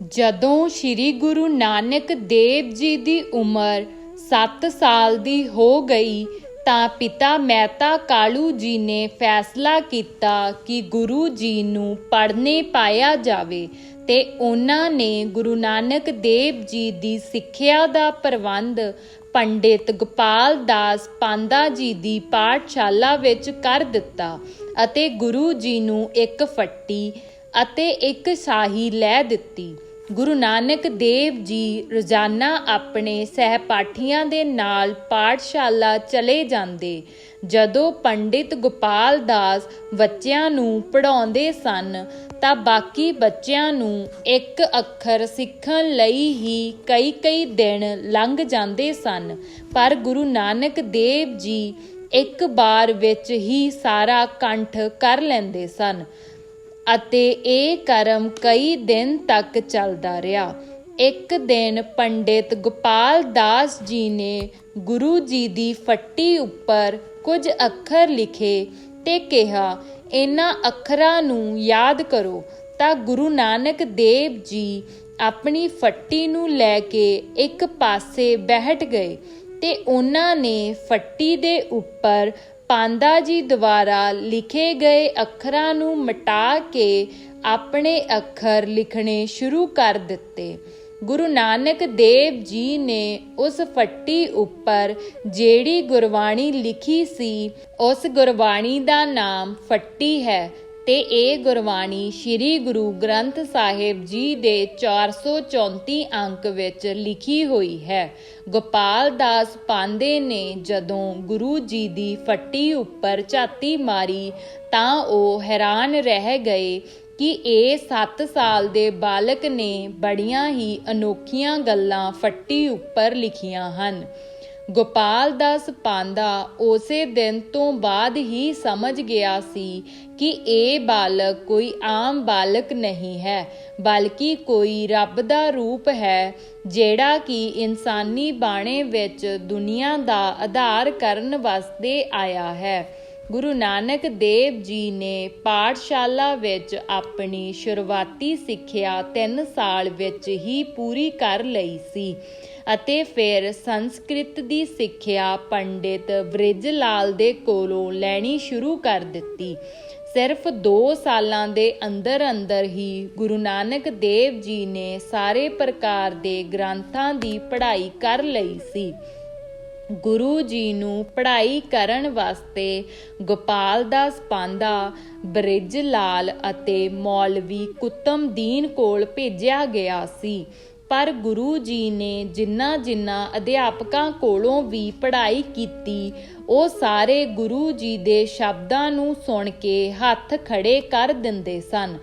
ਜਦੋਂ ਸ੍ਰੀ ਗੁਰੂ ਨਾਨਕ ਦੇਵ ਜੀ ਦੀ ਉਮਰ 7 ਸਾਲ ਦੀ ਹੋ ਗਈ, ਤਾਂ ਪਿਤਾ ਮਹਿਤਾ ਕਾਲੂ ਜੀ ਨੇ ਫੈਸਲਾ ਕੀਤਾ ਕਿ ਗੁਰੂ ਜੀ ਨੂੰ ਪੜ੍ਹਨੇ ਪਾਇਆ ਜਾਵੇ ਤੇ ਉਹਨਾਂ ਨੇ ਗੁਰੂ ਨਾਨਕ ਦੇਵ ਜੀ ਦੀ ਸਿੱਖਿਆ ਦਾ ਪ੍ਰਬੰਧ ਪੰਡਿਤ ਗੋਪਾਲ ਦਾਸ ਪਾਂਦਾ ਜੀ ਦੀ ਪਾਠਸ਼ਾਲਾ ਵਿੱਚ ਕਰ ਦਿੱਤਾ ਅਤੇ ਗੁਰੂ ਜੀ ਨੂੰ ਇੱਕ ਫੱਟੀ ਅਤੇ ਇੱਕ ਸਾਹੀ ਲੈ ਦਿੱਤੀ। ਗੁਰੂ ਨਾਨਕ ਦੇਵ ਜੀ ਰੋਜ਼ਾਨਾ ਆਪਣੇ ਸਹਿਪਾਠੀਆਂ ਦੇ ਨਾਲ ਪਾਠਸ਼ਾਲਾ ਚਲੇ ਜਾਂਦੇ, ਜਦੋਂ ਪੰਡਿਤ ਗੋਪਾਲ ਦਾਸ ਬੱਚਿਆਂ ਨੂੰ ਪੜ੍ਹਾਉਂਦੇ ਸਨ, ਤਾਂ ਬਾਕੀ ਬੱਚਿਆਂ ਨੂੰ ਇੱਕ ਅੱਖਰ ਸਿੱਖਣ ਲਈ ਹੀ ਕਈ ਕਈ ਦਿਨ ਲੰਘ ਜਾਂਦੇ ਸਨ। ਪਰ ਗੁਰੂ ਨਾਨਕ ਦੇਵ ਜੀ ਇੱਕ ਵਾਰ ਵਿੱਚ ਹੀ ਸਾਰਾ ਕੰਠ ਕਰ ਲੈਂਦੇ ਸਨ। ਅਤੇ ਇਹ ਕਰਮ ਕਈ ਦਿਨ ਤੱਕ ਚੱਲਦਾ ਰਿਹਾ। ਇੱਕ ਦਿਨ ਪੰਡਿਤ ਗੋਪਾਲ ਦਾਸ ਜੀ ਨੇ ਗੁਰੂ ਜੀ ਦੀ ਫੱਟੀ ਉੱਪਰ ਕੁਝ ਅੱਖਰ ਲਿਖੇ ਤੇ ਕਿਹਾ, ਇਹਨਾਂ ਅੱਖਰਾਂ ਨੂੰ ਯਾਦ ਕਰੋ ਤਾਂ ਗੁਰੂ ਨਾਨਕ ਦੇਵ ਜੀ ਆਪਣੀ ਫੱਟੀ ਨੂੰ ਲੈ ਕੇ ਇੱਕ ਪਾਸੇ ਬੈਠ ਗਏ ਤੇ ਉਹਨਾਂ ਨੇ ਫੱਟੀ ਦੇ ਉੱਪਰ ਪਾਂਦਾ ਜੀ ਦੁਆਰਾ ਲਿਖੇ ਗਏ ਅੱਖਰਾਂ ਨੂੰ ਮਿਟਾ ਕੇ ਆਪਣੇ ਅੱਖਰ ਲਿਖਣੇ ਸ਼ੁਰੂ ਕਰ ਦਿੱਤੇ। ਗੁਰੂ ਨਾਨਕ ਦੇਵ ਜੀ ਨੇ ਉਸ ਫੱਟੀ ਉੱਪਰ ਜਿਹੜੀ ਗੁਰਬਾਣੀ ਲਿਖੀ ਸੀ, ਉਸ ਗੁਰਬਾਣੀ ਦਾ ਨਾਮ ਫੱਟੀ ਹੈ। ਤੇ ਇਹ ਗੁਰਬਾਣੀ ਸ੍ਰੀ ਗੁਰੂ ਗ੍ਰੰਥ ਸਾਹਿਬ ਜੀ ਦੇ 434 ਅੰਕ ਵਿੱਚ ਲਿਖੀ ਹੋਈ ਹੈ। ਗੋਪਾਲ ਦਾਸ ਪਾਂਦੇ ਨੇ ਜਦੋਂ ਗੁਰੂ ਜੀ ਦੀ ਫੱਟੀ ਉੱਪਰ ਝਾਤੀ ਮਾਰੀ ਤਾਂ ਉਹ ਹੈਰਾਨ ਰਹਿ ਗਏ ਕਿ ਇਹ 7 ਸਾਲ ਦੇ ਬਾਲਕ ਨੇ ਬੜੀਆਂ ਹੀ ਅਨੋਖੀਆਂ ਗੱਲਾਂ ਫੱਟੀ ਉੱਪਰ ਲਿਖੀਆਂ ਹਨ। ਗੋਪਾਲ ਦਾਸ ਪਾਂਦਾ ਉਸੇ ਦਿਨ ਤੋਂ ਬਾਅਦ ਹੀ ਸਮਝ ਗਿਆ ਸੀ ਕਿ ਇਹ ਬਾਲਕ ਕੋਈ ਆਮ ਬਾਲਕ ਨਹੀਂ ਹੈ, ਬਲਕਿ ਕੋਈ ਰੱਬ ਦਾ ਰੂਪ ਹੈ, ਜਿਹੜਾ ਕਿ ਇਨਸਾਨੀ ਬਾਣੇ ਵਿੱਚ ਦੁਨੀਆ ਦਾ ਆਧਾਰ ਕਰਨ ਵਾਸਤੇ ਆਇਆ ਹੈ। ਗੁਰੂ ਨਾਨਕ ਦੇਵ ਜੀ ਨੇ ਪਾਠਸ਼ਾਲਾ ਵਿੱਚ ਆਪਣੀ ਸ਼ੁਰੂਆਤੀ ਸਿੱਖਿਆ 3 ਸਾਲ ਵਿੱਚ ਹੀ ਪੂਰੀ ਕਰ ਲਈ ਸੀ। ਅਤੇ ਫਿਰ ਸੰਸਕ੍ਰਿਤ ਦੀ ਸਿੱਖਿਆ ਪੰਡਿਤ ਬ੍ਰਿਜ ਲਾਲ ਦੇ ਕੋਲੋਂ ਲੈਣੀ ਸ਼ੁਰੂ ਕਰ ਦਿੱਤੀ। ਸਿਰਫ 2 ਸਾਲਾਂ ਦੇ ਅੰਦਰ ਅੰਦਰ ਹੀ ਗੁਰੂ ਨਾਨਕ ਦੇਵ ਜੀ ਨੇ ਸਾਰੇ ਪ੍ਰਕਾਰ ਦੇ ਗ੍ਰੰਥਾਂ ਦੀ ਪੜ੍ਹਾਈ ਕਰ ਲਈ ਸੀ। ਗੁਰੂ ਜੀ ਨੂੰ ਪੜ੍ਹਾਈ ਕਰਨ ਵਾਸਤੇ ਗੋਪਾਲ ਦਾਸ ਪਾਂਦਾ ਬ੍ਰਿਜ ਲਾਲ ਅਤੇ ਮੌਲਵੀ ਕੁਤਮਦੀਨ ਕੋਲ ਭੇਜਿਆ ਗਿਆ ਸੀ। ਪਰ ਗੁਰੂ ਜੀ ਨੇ ਜਿੰਨਾ ਜਿੰਨਾ ਅਧਿਆਪਕਾਂ ਕੋਲੋਂ ਵੀ ਪੜ੍ਹਾਈ ਕੀਤੀ, ਉਹ ਸਾਰੇ ਗੁਰੂ ਜੀ ਦੇ ਸ਼ਬਦਾਂ ਨੂੰ ਸੁਣ ਕੇ ਹੱਥ ਖੜੇ ਕਰ ਦਿੰਦੇ ਸਨ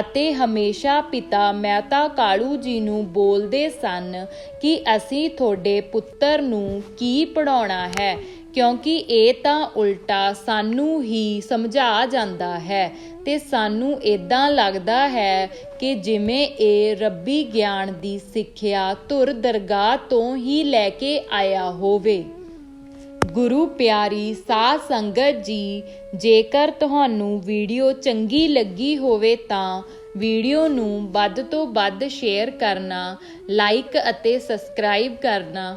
ਅਤੇ ਹਮੇਸ਼ਾ ਪਿਤਾ ਮਹਿਤਾ ਕਾਲੂ ਜੀ ਨੂੰ ਬੋਲਦੇ ਸਨ ਕਿ ਅਸੀਂ ਤੁਹਾਡੇ ਪੁੱਤਰ ਨੂੰ ਕੀ ਪੜਾਉਣਾ ਹੈ ਕਿਉਂਕਿ ਇਹ ਤਾਂ ਉਲਟਾ ਸਾਨੂੰ ਹੀ ਸਮਝਾ ਜਾਂਦਾ ਹੈ ਤੇ ਸਾਨੂੰ ਇਦਾਂ ਲੱਗਦਾ ਹੈ ਕਿ ਜਿਵੇਂ ਇਹ ਰੱਬੀ ਗਿਆਨ ਦੀ ਸਿੱਖਿਆ ਧੁਰ ਦਰਗਾਹ ਤੋਂ ਹੀ ਲੈ ਕੇ ਆਇਆ ਹੋਵੇ। ਗੁਰੂ ਪਿਆਰੀ ਸਾਧ ਸੰਗਤ ਜੀ, ਜੇਕਰ ਤੁਹਾਨੂੰ ਵੀਡੀਓ ਚੰਗੀ ਲੱਗੀ ਹੋਵੇ ਤਾਂ ਵੀਡੀਓ ਨੂੰ ਵੱਧ ਤੋਂ ਵੱਧ ਸ਼ੇਅਰ ਕਰਨਾ, ਲਾਈਕ ਅਤੇ ਸਬਸਕ੍ਰਾਈਬ ਕਰਨਾ